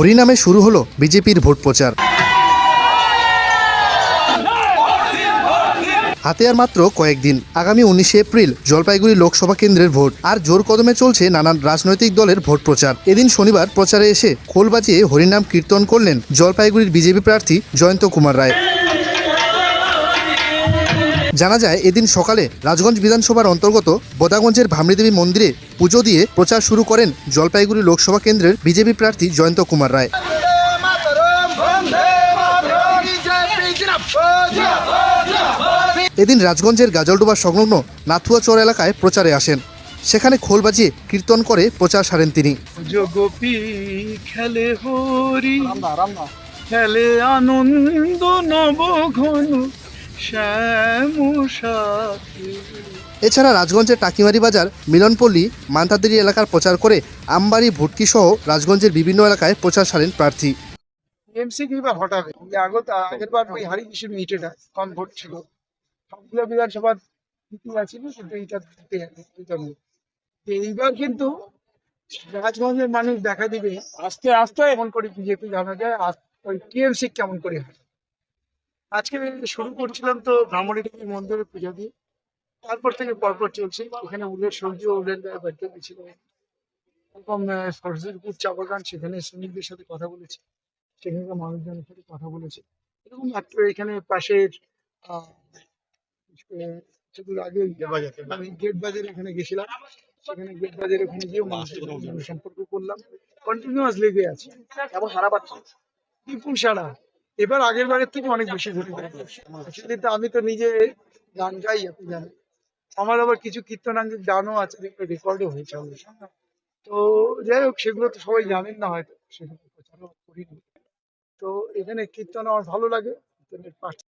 হরিনামে শুরু হলো বিজেপির ভোট প্রচার। হাতে আর মাত্র কয়েকদিন, আগামী উনিশে এপ্রিল জলপাইগুড়ি লোকসভা কেন্দ্রের ভোট, আর জোর কদমে চলছে নানান রাজনৈতিক দলের ভোট প্রচার। এদিন শনিবার প্রচারে এসে খোল বাজিয়ে হরিনাম কীর্তন করলেন জলপাইগুড়ির বিজেপি প্রার্থী জয়ন্ত কুমার রায়। জানা যায় এদিন সকালে রাজগঞ্জ বিধানসভার অন্তর্গত বোদাগঞ্জের ভামড়িদেবী মন্দিরে পুজো দিয়ে প্রচার শুরু করেন জলপাইগুড়ি লোকসভা কেন্দ্রের বিজেপি প্রার্থী জয়ন্ত কুমার রায়। এদিন রাজগঞ্জের গাজলডোবা সংলগ্ন নাথুয়া চর এলাকায় প্রচারে আসেন। সেখানে খোল বাজিয়ে কীর্তন করে প্রচার সারেন তিনি। খেলে হরি খেলে আনন্দ নব ঘন এছাড়া রাজগঞ্জের টাকিমারি বাজার মিলনপল্লী মান্তাদেরি এলাকার প্রচার করে আমবাড়ি ভুটকি সহ রাজগঞ্জের বিভিন্ন এলাকায় প্রচার সারেন প্রার্থী। এমসি কি বা হটাবে আগত আগের বার ওই হারি কিছু মিটেটা কম ভোট ছিল। সবগুলো বিধানসভা দিতে পারছিল কিন্তু এইটা এইবার কিন্তু রাজগঞ্জের মানুষ দেখা দিবে। আস্তে আস্তে এমন করে বিজেপি জানা যায় ওই টিএমসি কেমন করে হয়? আজকে শুরু করছিলাম তো ব্রাহ্মণী দেবী মন্দিরে পূজা দিয়ে। তারপর থেকে পরপর চলছে। এখানে উলের সবজি উলের বাড়িতে এরকম সরস্বতীপুর চা বাগান সেখানে শ্রমিকদের সাথে কথা বলেছি। সেখানকার মানুষজনের সাথে কথা বলেছি। এরকম একটা এখানে পাশের আগে আমি গেট বাজার এখানে গেছিলাম। সেখানে গেট বাজার ওখানে গিয়েও মানুষের সম্পর্ক করলাম। কন্টিনিউয়াস লেগে আছে। এবং সারা পাচ্ছি বিপুল সারা। এবার আগের বারের থেকে অনেক বেশি ঘুরি আমি তো নিজে গান গাই, আপনি জানেন। আমার আবার কিছু কীর্তনাঙ্গিক গানও আছে, যেগুলো রেকর্ডও হয়েছে আমাদের। তো যাই হোক, সেগুলো তো সবাই জানেন না হয়তো, সেগুলো প্রচারও করিনি। তো এখানে কীর্তন আমার ভালো লাগে, কীর্তনের পাশে